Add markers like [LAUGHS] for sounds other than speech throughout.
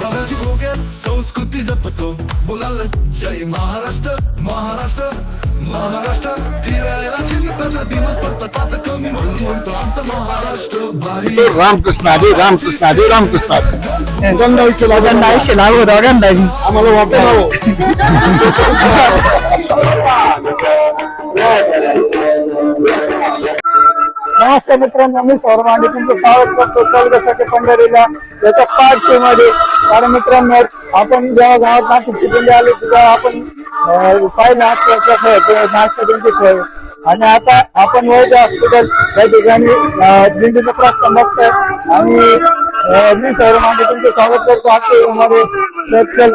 मराठी भोग्यात संस्कृती जपतो. बोलाल जय महाराष्ट्र महाराष्ट्र महाराष्ट्र. फिरायला दिवस फक्त तास कमी म्हणून म्हणतो आमचा महाराष्ट्र भारी. रामकृष्ण हरी रामकृष्ण हरी रामकृष्ण हरी. गंगा विषय गंगा आयुष्य लागू दोघांनाही. आम्हाला वाटतं [LAUGHS] नमस्कार मित्रांनो मी सौरभ मांडे तुमचं स्वागत करतो कलगसाठी पंढरीला. याच्या पार्ट टू मध्ये कारण मित्रांनो आपण जेव्हा गावात नाशिक चिखली आलो तेव्हा आपण अं, नाश्त्याच्या नाश्ता त्यांची आणि आता आपण वैद्य हॉस्पिटल या ठिकाणी अं, दिंडीचं प्रस्ताव बघतोय. आणि मी सौरभ मांडे तुमचं स्वागत करतो. आजच्या मध्ये चल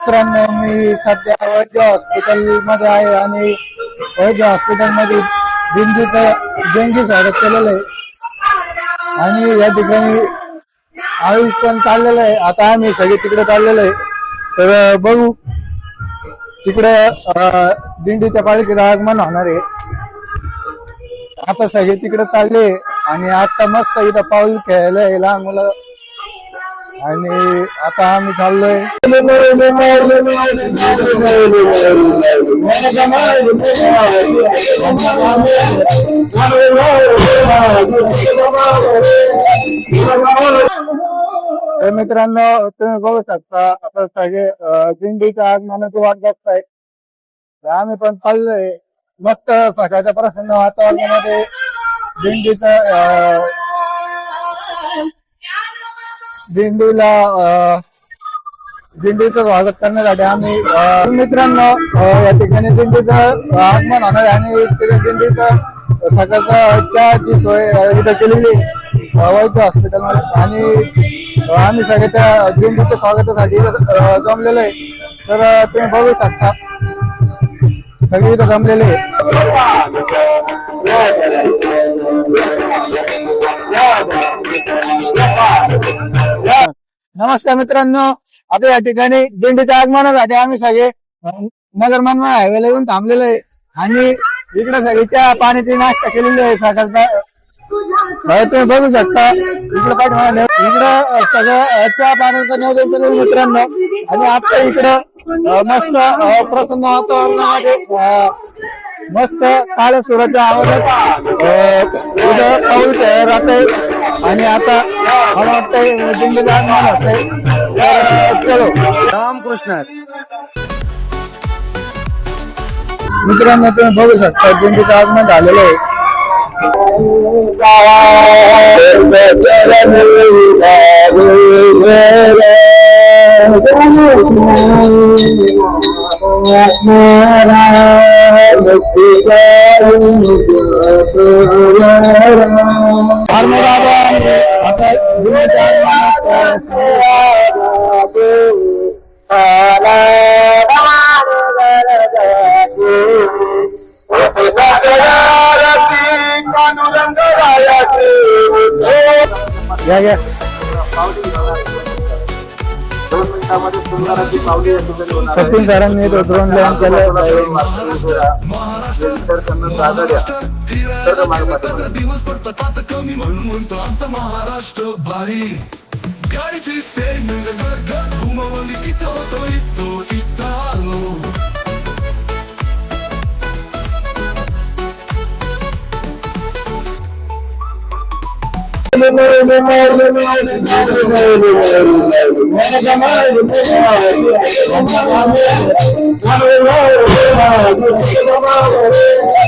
मित्रांनो मी सध्या वैद्य हॉस्पिटलमध्ये आहे आणि वैद्य हॉस्पिटलमध्ये दिंडीचं देणगी स्वागत केलेलं आहे. आणि या ठिकाणी आयुष पण चाललेलं आहे. आता आम्ही सगळे तिकडे चाललेलं आहे. तर बघू. तिकडे दिंडीच्या पालखीचं आगमन होणार आहे. आता सगळे तिकडे चालले आणि आता मस्त इथं पाऊल खेळायला आहे लहान मुलं. आणि आता आम्ही चाललोय. तर मित्रांनो तुम्ही बघू शकता आता सगळे अं, दिंडीच्या वाट बघताय. आहे आम्ही पण चाललोय. मस्त सकाळच्या प्रसन्न वातावरणामध्ये दिंडीचं दिंडीला दिंडीचं स्वागत करण्यासाठी आम्ही मित्रांनो या ठिकाणी दिंडीचं आगमन होणार आणि दिंडीचं सकाळच्या जी सोय इथं केलेली आहे, वैद्य हॉस्पिटलमध्ये आणि आम्ही सगळ्याच्या दिंडीच्या स्वागतासाठी जमलेलं जमलेलो आहे. तर तुम्ही बघू शकता. सगळी इथं जमलेले नमस्कार मित्रांनो. आता या ठिकाणी दिंडीच्या आगमनासाठी आम्ही सगळे नगर मनमाड हायवेला येऊन थांबलेलो आहे. आणि इकडे सगळीच्या पाण्याची नाश्ता केलेली आहे सकाळचा. तुम्ही बघू शकता इकडे पाठवा इकडं सगळं त्या पाण्याचा पाण्याचं नियोजन केलेलं मित्रांनो. आणि आता इकडं मस्त प्रसन्न वातावरणामध्ये मस्त काळ्या सुराच्या आवाजात अं, राहत आहे आणि आता मला वाटतंय दिंडीचं आगमन होतंय. तर रामकृष्ण मित्रांनो तुम्ही बघू शकता दिंडीचं आगमन झालेलं आहे. सचिन सरांनी तो ड्रोन लॉन्च केलं फिरायला दिवस पडतो तात कमी म्हणून म्हणतो आमचा महाराष्ट्र भारी गाडीची स्टेन घुमवली तिथं होतो इथं तिथं आलो Thank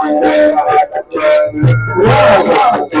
Obrigado.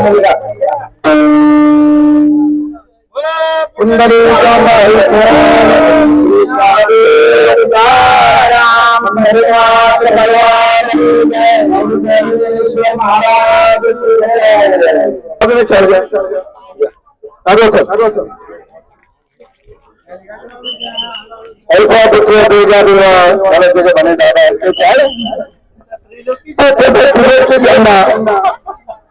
मुलगा कुंडली ऐसा दुसऱ्या दुर्गा दुर्गा मला तुझे म्हणे दादा त्यांना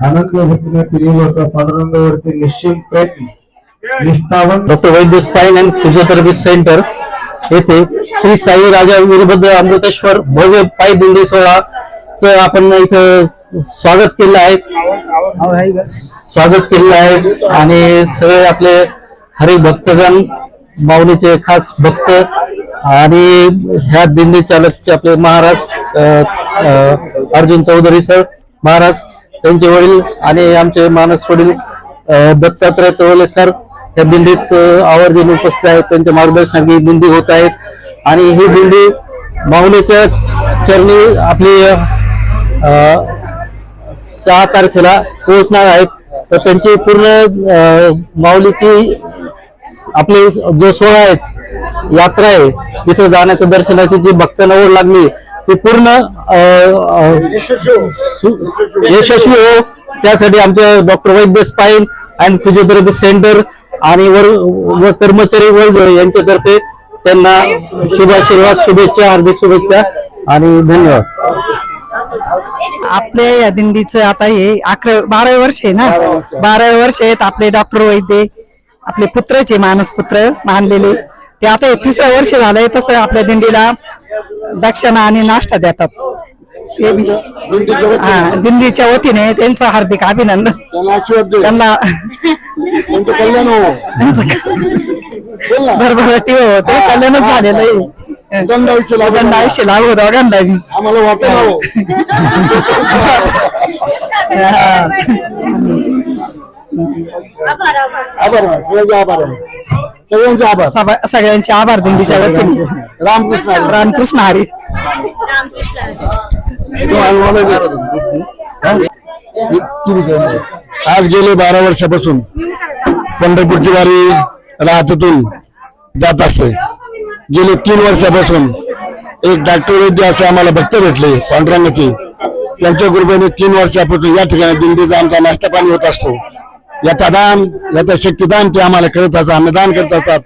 आनंद घेतले पिढी होता पांडुरंगावरती निश्चित प्रयत्न. निष्ठावन doctor Vaidya spine and physiotherapy centre येथे श्री साई राजा वीरभद्र अमृतेश्वर भव्य पाय दिंडी च आपण इथं स्वागत केलं आहे. स्वागत केलेलं आहे. आणि सगळे आपले हरी भक्तगण माऊलीचे खास भक्त आणि ह्या दिंडी चालकचे आपले महाराज अर्जुन चौधरी सर महाराज त्यांचे वडील आणि आमचे मानस वडील दत्तात्रय तवले सर या दिंडीत आवर्जून उपस्थित आहेत. त्यांच्या मार्गदर्शनाखाली ही दिंडी होत आहेत आणि ही दिंडी माऊलीच्या चरणी आपली सहा तारखेला पोहोचणार आहेत तर त्यांची पूर्ण माऊलीची आपले जो सोहळा आहे यात्रा आहे तिथे जाण्याच्या दर्शनाची जी भक्तांना ओढ लागली ती पूर्ण सु- यशस्वी हो. त्यासाठी आमच्या doctor Vaidya spine and physiotherapy centre आणि वर व कर्मचारी वर्ग यांच्यातर्फे त्यांना शुभाशीर्वाद शुभेच्छा हार्दिक शुभेच्छा आणि धन्यवाद. आपल्या या दिंडीचं आता हे अकरा बारावे वर्ष आहे ना? बारावे वर्ष आहेत आपले डॉक्टर वैद्य आपले पुत्रचे मानस पुत्र मानलेले. ते आता हे तिसरं वर्ष झालंय तसं आपल्या दिंडीला दक्षिणा आणि नाश्ता देतात. ते हा दिंडीच्या वतीने त्यांचं हार्दिक अभिनंदन. त्यांना हो. भरभराटी होत कल्याणच झालेलं आहे. दंड आयुष्य लाभो. दोघांना आयुष्य लागू दोघांना बी. आम्हाला वाटत हो. आभार आभार आहे. सगळ्यांचे आभार. सभा- सगळ्यांचे आभार दिंडीच्या वतीने रामकृष्ण हरी. रामकृष्ण हरी. आज गेले बारा वर्षापासून पंढरपूरची वारी राहतातून जात असते. गेले तीन वर्षापासून एक डॉक्टर वैद्य असे आम्हाला भक्त भेटले पांडुरंगाचे. त्यांच्या कृपेने तीन वर्षापासून या ठिकाणी दिंडीचा आमचा नाश्ता पाणी होत असतो. याचा दान याचा शक्तिदान ते आम्हाला करत असतात अन्नदान करत असतात.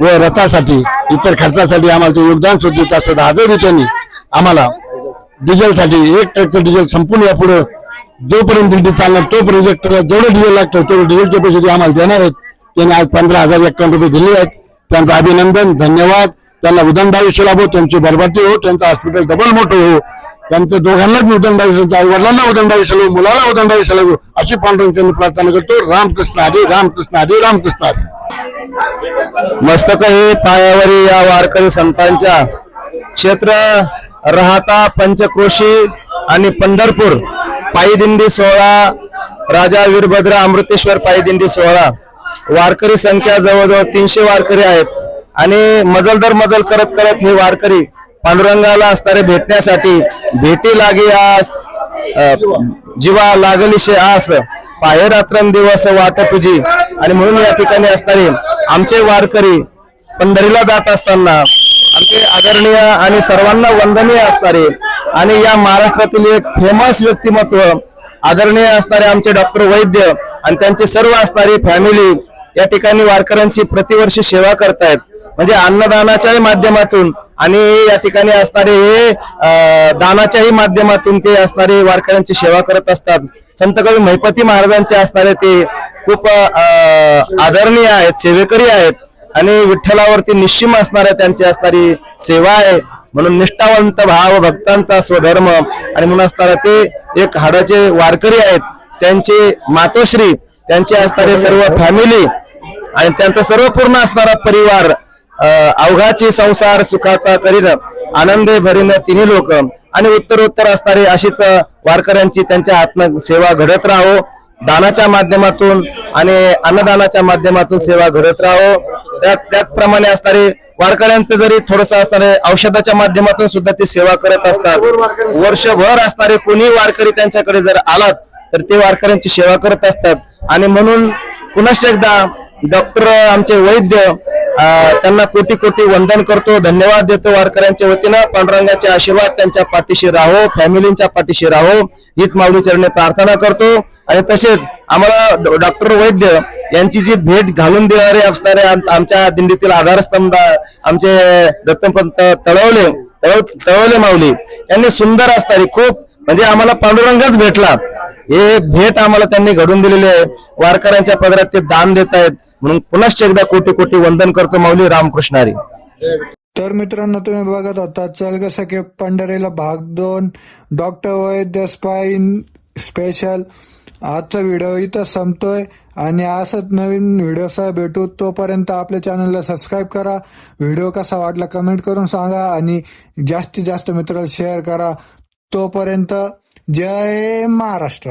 व रथासाठी इतर खर्चासाठी आम्हाला ते योगदान सुद्धा देत असतात. आजही त्यांनी आम्हाला डिझेलसाठी एक ट्रकचं डिझेल संपूर्ण यापुढे जोपर्यंत दिंडी चालणार तोपर्यंत एक ट्रक जेवढं डिझेल लागतं तेवढं डिझेलचे पैसे ते आम्हाला देणार आहेत. त्यांनी आज पंधरा हजार एक रुपये दिले आहेत. त्यांचं अभिनंदन धन्यवाद. त्यांना उदंड आयुष्य लाभो त्यांची बरबादी हो त्यांचं हॉस्पिटल डबल मोठं हो. त्यांचं दोघांनाच मी उदंड त्यांच्या आई वडिलांना उदंड आयुष्य मुलाला उदंड आयुष्य अशी पांडुरंग त्यांनी प्रार्थना करतो. रामकृष्ण हरे रामकृष्ण हरे रामकृष्ण हरे. मस्तक हे पायावरी या वारकरी संतांच्या क्षेत्र राहता पंचक्रोशी आणि पंढरपूर पायीदिंडी सोहळा राजा वीरभद्र अमृतेश्वर पायीदिंडी सोहळा. वारकरी संख्या जवळजवळ तीनशे वारकरी आहेत. आणि मजल दर मजल करत करत हे वारकरी पांडुरंगाला असणारे भेटण्यासाठी भेटी लागे आस जीवा लागलीशे आस. पाहे रात्रंदिवस वाट तुझी. आणि म्हणून या ठिकाणी असणारे आमचे वारकरी पंढरीला जात असताना आमचे आदरणीय आणि सर्वांना वंदनीय असणारे आणि या महाराष्ट्रातील एक फेमस व्यक्तिमत्व आदरणीय असणारे आमचे डॉक्टर वैद्य आणि त्यांचे सर्व असणारी फॅमिली या ठिकाणी वारकऱ्यांची प्रतिवर्षी सेवा करतायत. म्हणजे अन्नदानाच्याही माध्यमातून आणि या ठिकाणी असणारे हे दानाच्याही माध्यमातून ते असणारे वारकऱ्यांची सेवा करत असतात. संत कवी महिपती महाराजांचे असणारे ते खूप आदरणीय आहेत सेवेकरी आहेत आणि विठ्ठलावरती निश्चिम असणाऱ्या त्यांची असणारी सेवा आहे. म्हणून निष्ठावंत भाव भक्तांचा स्वधर्म आणि म्हणून असणारा ते एक हाडाचे वारकरी आहेत. त्यांचे मातोश्री त्यांचे असणारे सर्व फॅमिली आणि त्यांचा सर्व पूर्ण असणारा परिवार अवघाची संसार सुखाचा करीन आनंदे भरीन तिन्ही लोक. आणि उत्तरोत्तर असणारी अशीच वारकऱ्यांची त्यांच्या आत्म सेवा घडत राहो. दानाच्या माध्यमातून आणि अन्नदानाच्या माध्यमातून सेवा घडत राहो. त्या त्याचप्रमाणे असणारे वारकऱ्यांचं जरी थोडस असणारे औषधाच्या माध्यमातून सुद्धा ते सेवा करत असतात. वर्षभर असणारे कोणी वारकरी त्यांच्याकडे जर आलात तर ते वारकऱ्यांची सेवा करत असतात. आणि म्हणून पुनश्च एकदा डॉक्टर आमचे वैद्य त्यांना कोटी कोटी वंदन करतो. धन्यवाद देतो वारकऱ्यांच्या वतीनं. पांडुरंगाचे आशीर्वाद त्यांच्या पाठीशी राहो फॅमिलींच्या पाठीशी राहो. हीच माऊली चरणी प्रार्थना करतो. आणि तसेच आम्हाला डॉक्टर वैद्य यांची जी भेट घालून देणारे असणारे आमच्या दिंडीतील आधारस्तंभ आमचे दत्तपंत तळवले तळवले माऊली यांनी सुंदर असणारी खूप. म्हणजे आम्हाला पांडुरंगच भेटला. हे भेट आम्हाला त्यांनी घडून दिलेली आहे. वारकऱ्यांच्या पदरात ते दान देत आहेत. म्हणून पुन्हा एकदा कोटी कोटी वंदन करतो माऊली रामकृष्णारी तर मित्रांनो तुम्ही बघत होता चल ग सखे पंढरीला भाग दोन. डॉक्टर वैद्य स्पाईन स्पेशल आजचा व्हिडिओ इथं संपतोय. आणि असंच नवीन व्हिडिओ सह भेटू. तोपर्यंत आपल्या चॅनलला सबस्क्राईब करा. व्हिडिओ कसा वाटला कमेंट करून सांगा. आणि जास्तीत जास्त मित्राला शेअर करा. तोपर्यंत जय महाराष्ट्र.